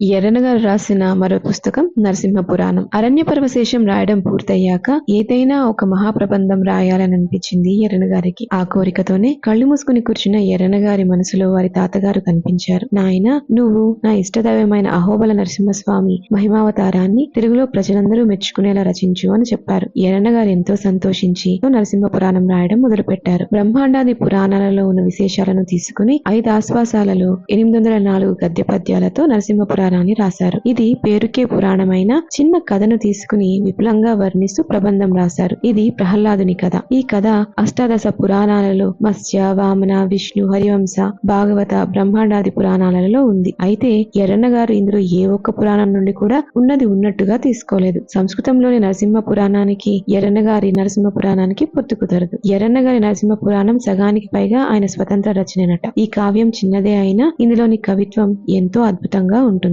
ఎర్రన గారు రాసిన మరో పుస్తకం నరసింహ పురాణం. అరణ్య పర్వశేషం రాయడం పూర్తయ్యాక ఏదైనా ఒక మహాప్రబంధం రాయాలని అనిపించింది ఎర్రన గారికి. ఆ కోరికతోనే కళ్ళు మూసుకుని కూర్చున్న ఎర్రన గారి మనసులో వారి తాతగారు కనిపించారు. నాయన నువ్వు నా ఇష్టదైవమైన అహోబల నరసింహస్వామి మహిమావతారాన్ని తెలుగులో ప్రజలందరూ మెచ్చుకునేలా రచించు అని చెప్పారు. ఎర్రన గారు ఎంతో సంతోషించి నరసింహ పురాణం రాయడం మొదలుపెట్టారు. బ్రహ్మాండాది పురాణాలలో ఉన్న విశేషాలను తీసుకుని ఐదు ఆశ్వాసాలలో ఎనిమిది వందల నాలుగు గద్య పద్యాలతో నరసింహ పురాణాన్ని రాశారు. ఇది పేరుకే పురాణమైన చిన్న కథను తీసుకుని విపులంగా వర్ణిస్తూ ప్రబంధం రాశారు. ఇది ప్రహ్లాదుని కథ. ఈ కథ అష్టాదశ పురాణాలలో మత్స్య వామన విష్ణు హరివంశ భాగవత బ్రహ్మాండాది పురాణాలలో ఉంది. అయితే ఎర్రన్న గారు ఇందులో ఏ ఒక్క పురాణం నుండి కూడా ఉన్నది ఉన్నట్టుగా తీసుకోలేదు. సంస్కృతంలోని నరసింహ పురాణానికి ఎర్రన్న గారి నరసింహ పురాణానికి పొత్తు కుదరదు ఎర్రన్న గారి నరసింహ పురాణం సగానికి పైగా ఆయన స్వతంత్ర రచననట. ఈ కావ్యం చిన్నదే అయినా ఇందులోని కవిత్వం ఎంతో అద్భుతంగా ఉంటుంది.